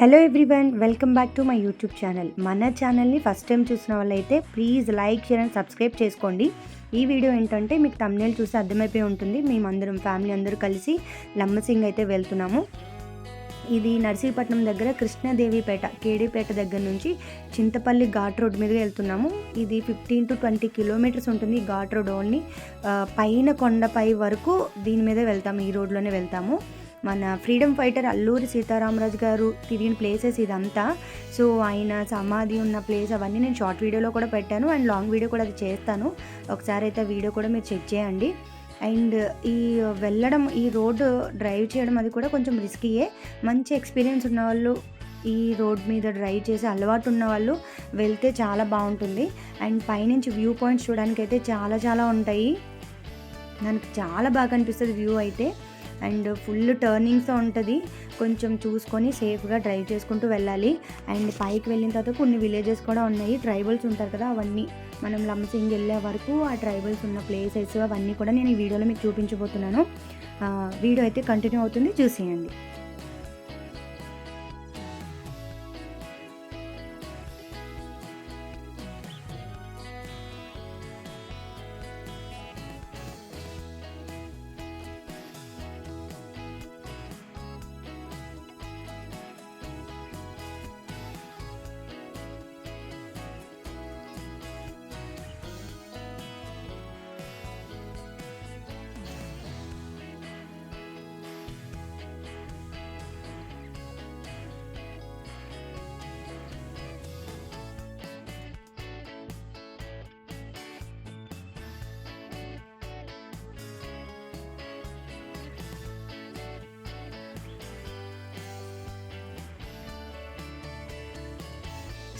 Hello everyone welcome back to my YouTube channel మన ఛానల్ని first time చూసిన వాళ్ళైతే please like share and subscribe చేసుకోండి. ఈ వీడియో ఏంటంటే మీకు తమ్నేల్ చూసి అర్థమైపోయి ఉంటుంది. మేమందరం ఫ్యామిలీ అందరూ కలిసి లమ్మసింగ్ అయితే వెళ్తున్నాము. ఇది నర్సీపట్నం దగ్గర కృష్ణదేవిపేట కేడీపేట దగ్గర నుంచి చింతపల్లి ఘాట్ రోడ్ మీదుగా వెళ్తున్నాము. ఇది ఫిఫ్టీన్ టు ట్వంటీ కిలోమీటర్స్ ఉంటుంది ఈ ఘాట్ రోడ్ ఓన్లీ. పైన కొండపై వరకు దీని మీదే వెళ్తాము ఈ రోడ్లోనే వెళ్తాము. మన ఫ్రీడమ్ ఫైటర్ అల్లూరి సీతారామరాజు గారు తిరిగిన ప్లేసెస్ ఇదంతా. సో ఆయన సమాధి ఉన్న ప్లేస్ అవన్నీ నేను షార్ట్ వీడియోలో కూడా పెట్టాను అండ్ లాంగ్ వీడియో కూడా అది చేస్తాను. ఒకసారి అయితే వీడియో కూడా మీరు చెక్ చేయండి. అండ్ ఈ వెళ్ళడం ఈ రోడ్డు డ్రైవ్ చేయడం అది కూడా కొంచెం రిస్కీయే మంచి ఎక్స్పీరియన్స్ ఉన్న వాళ్ళు ఈ రోడ్ మీద డ్రైవ్ చేసి అలవాటు ఉన్న వాళ్ళు వెళ్తే చాలా బాగుంటుంది. అండ్ పైనుంచి వ్యూ పాయింట్స్ చూడడానికి అయితే చాలా చాలా ఉంటాయి. నాకు చాలా బాగా అనిపిస్తుంది వ్యూ అయితే. అండ్ ఫుల్ టర్నింగ్స్ ఉంటుంది. కొంచెం చూసుకొని సేఫ్గా డ్రైవ్ చేసుకుంటూ వెళ్ళాలి. అండ్ పైకి వెళ్ళిన తర్వాత కొన్ని విలేజెస్ కూడా ఉన్నాయి. ట్రైబల్స్ ఉంటారు కదా అవన్నీ మనం లంసింగ్ వెళ్ళే వరకు ఆ ట్రైబల్స్ ఉన్న ప్లేసెస్ అవన్నీ కూడా నేను ఈ వీడియోలో మీకు చూపించబోతున్నాను. వీడియో అయితే కంటిన్యూ అవుతుంది. చూసేయండి.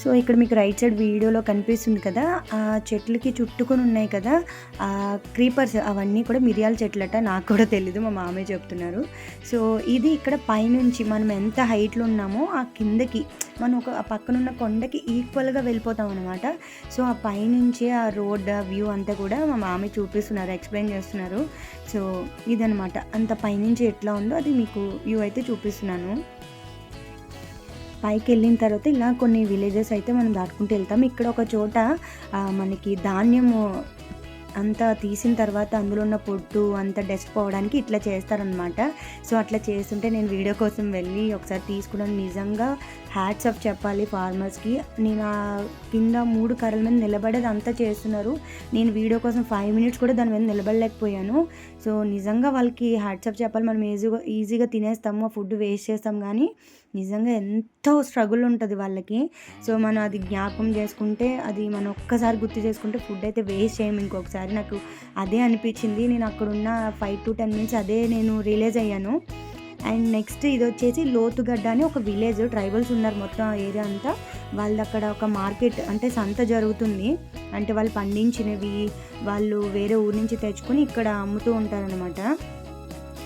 సో ఇక్కడ మీకు రైట్ సైడ్ వీడియోలో కనిపిస్తుంది కదా ఆ చెట్లకి చుట్టుకొని ఉన్నాయి కదా ఆ క్రీపర్స్ అవన్నీ కూడా మిరియాల చెట్లట నాకు కూడా తెలీదు మా మామయ్య చెప్తున్నారు. సో ఇది ఇక్కడ పైనుంచి మనం ఎంత హైట్లో ఉన్నామో ఆ కిందకి మనం ఒక పక్కనున్న కొండకి ఈక్వల్గా వెళ్ళిపోతాం అనమాట సో ఆ పైనుంచి ఆ రోడ్ వ్యూ అంతా కూడా మా మామయ్య చూపిస్తున్నారు ఎక్స్ప్లెయిన్ చేస్తున్నారు. సో ఇదనమాట అంత పైనుంచి ఎట్లా ఉందో అది మీకు వ్యూ అయితే చూపిస్తున్నాను. పైకి వెళ్ళిన తర్వాత ఇలా కొన్ని విలేజెస్ అయితే మనం దాటుకుంటూ వెళ్తాం. ఇక్కడ ఒక చోట మనకి ధాన్యము అంతా తీసిన తర్వాత అందులో ఉన్న పొట్టు అంతా డస్ట్ పోవడానికి ఇట్లా చేస్తారనమాట సో అట్లా చేస్తుంటే నేను వీడియో కోసం వెళ్ళి ఒకసారి తీసుకున్నాను నిజంగా హ్యాట్స్ ఆఫ్ చెప్పాలి ఫార్మర్స్కి నేను ఆ కింద మూడు కర్రల మీద నిలబడేది అంతా చేస్తున్నారు. నేను వీడియో కోసం ఫైవ్ మినిట్స్ కూడా దాని మీద నిలబడలేకపోయాను. సో నిజంగా వాళ్ళకి హ్యాట్స్ ఆఫ్ చెప్పాలి. మనం ఈజీగా ఈజీగా తినేస్తాము ఫుడ్ వేస్ట్ చేస్తాం కానీ నిజంగా ఎంతో స్ట్రగుల్ ఉంటుంది వాళ్ళకి. సో మనం అది జ్ఞాపకం చేసుకుంటే అది మనం ఒక్కసారి గుర్తు చేసుకుంటే ఫుడ్ అయితే వేస్ట్ చేయము ఇంకొకసారి. నాకు అదే అనిపించింది. నేను అక్కడ ఉన్న ఫైవ్ టు టెన్ మినిట్స్ అదే నేను రిలీజ్ అయ్యాను. అండ్ నెక్స్ట్ ఇది వచ్చేసి లోతుగడ్డ అని ఒక విలేజ్ ట్రైబల్స్ ఉన్నారు మొత్తం ఆ ఏరియా అంతా. వాళ్ళది అక్కడ ఒక మార్కెట్ అంటే సంత జరుగుతుంది. అంటే వాళ్ళు పండించినవి వాళ్ళు వేరే ఊరి నుంచి తెచ్చుకొని ఇక్కడ అమ్ముతూ ఉంటారనమాట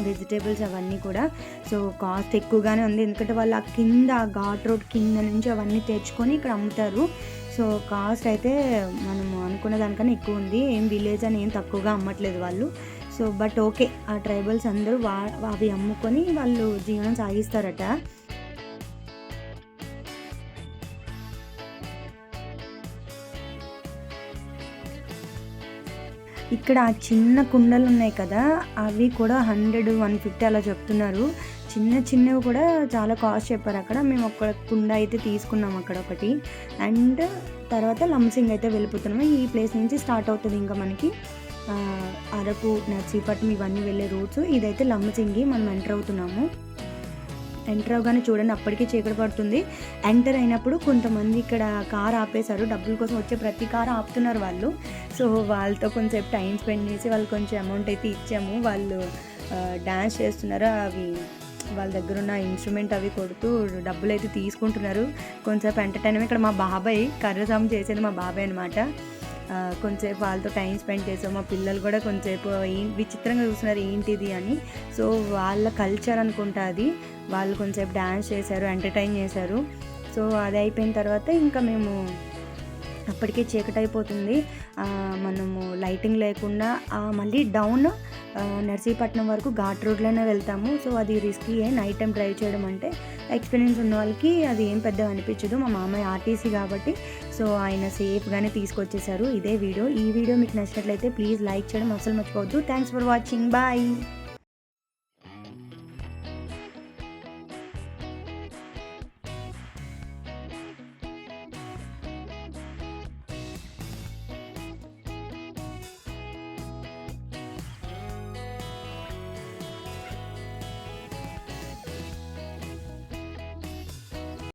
వెజిటేబుల్స్ అవన్నీ కూడా. సో కాస్ట్ ఎక్కువగానే ఉంది. ఎందుకంటే వాళ్ళు ఆ కింద ఘాట్ రోడ్ కింద నుంచి అవన్నీ తెచ్చుకొని ఇక్కడ అమ్ముతారు. సో కాస్ట్ అయితే మనం అనుకున్న దానికన్నా ఎక్కువ ఉంది. ఏం విలేజ్ అని ఏం తక్కువగా అమ్మట్లేదు వాళ్ళు. So but okay. ఆ ట్రైబల్స్ అందరూ వా అవి అమ్ముకొని వాళ్ళు జీవనం సాగిస్తారట. ఇక్కడ ఆ చిన్న కుండలు ఉన్నాయి కదా అవి కూడా హండ్రెడ్ వన్ ఫిఫ్టీ అలా చెప్తున్నారు. చిన్న చిన్నవి కూడా చాలా కాస్ట్ చెప్పారు అక్కడ. మేము ఒక కుండ అయితే తీసుకున్నాం అక్కడ ఒకటి. అండ్ తర్వాత లంసింగ్ అయితే వెళ్ళిపోతున్నాము ఈ ప్లేస్ నుంచి స్టార్ట్ అవుతుంది ఇంకా మనకి అరకు నర్సీపట్నం ఇవన్నీ వెళ్ళే రూట్స్. ఇదైతే లంసింగి మనం ఎంటర్ అవుతున్నాము. ఎంటర్ అవగానే చూడండి అప్పటికే చీకటి పడుతుంది. ఎంటర్ అయినప్పుడు కొంతమంది ఇక్కడ కార్ ఆపేశారు. డబ్బుల కోసం వచ్చే ప్రతి కార్ ఆపుతున్నారు వాళ్ళు. సో వాళ్ళతో కొంచెంసేపు టైం స్పెండ్ చేసి వాళ్ళు కొంచెం అమౌంట్ అయితే ఇచ్చాము. వాళ్ళు డ్యాన్స్ చేస్తున్నారు. అవి వాళ్ళ దగ్గర ఉన్న ఇన్స్ట్రుమెంట్ అవి కొడుతూ డబ్బులు అయితే తీసుకుంటున్నారు. కొంచెంసేపు ఎంటర్టైన్మెంట్ ఇక్కడ మా బాబాయ్ కర్రసాము చేసేది మా బాబాయ్ అనమాట కొంచెంసేపు వాళ్ళతో టైం స్పెండ్ చేసాం. మా పిల్లలు కూడా కొంచెంసేపు విచిత్రంగా చూస్తున్నారు ఏంటిది అని. సో వాళ్ళ కల్చర్ అనుకుంటా అది. వాళ్ళు కొంచెంసేపు డ్యాన్స్ చేశారు ఎంటర్టైన్ చేశారు. సో అది అయిపోయిన తర్వాత ఇంకా మేము అప్పటికే చీకటి అయిపోతుంది. మనము లైటింగ్ లేకుండా మళ్ళీ డౌన్ నర్సీపట్నం వరకు ఘాట్ రోడ్లోనే వెళ్తాము. సో అది రిస్కీయే నైట్ టైం డ్రైవ్ చేయడం అంటే ఎక్స్పీరియన్స్ ఉన్న వాళ్ళకి అది ఏం పెద్దగా అనిపించదు. మా మామయ్య ఆర్టీసీ కాబట్టి సో ఆయన సేఫ్గానే తీసుకొచ్చేసారు. ఇదే వీడియో. ఈ వీడియో మీకు నచ్చినట్లయితే ప్లీజ్ లైక్ చేయడం అసలు మర్చిపోవద్దు. Thanks for watching bye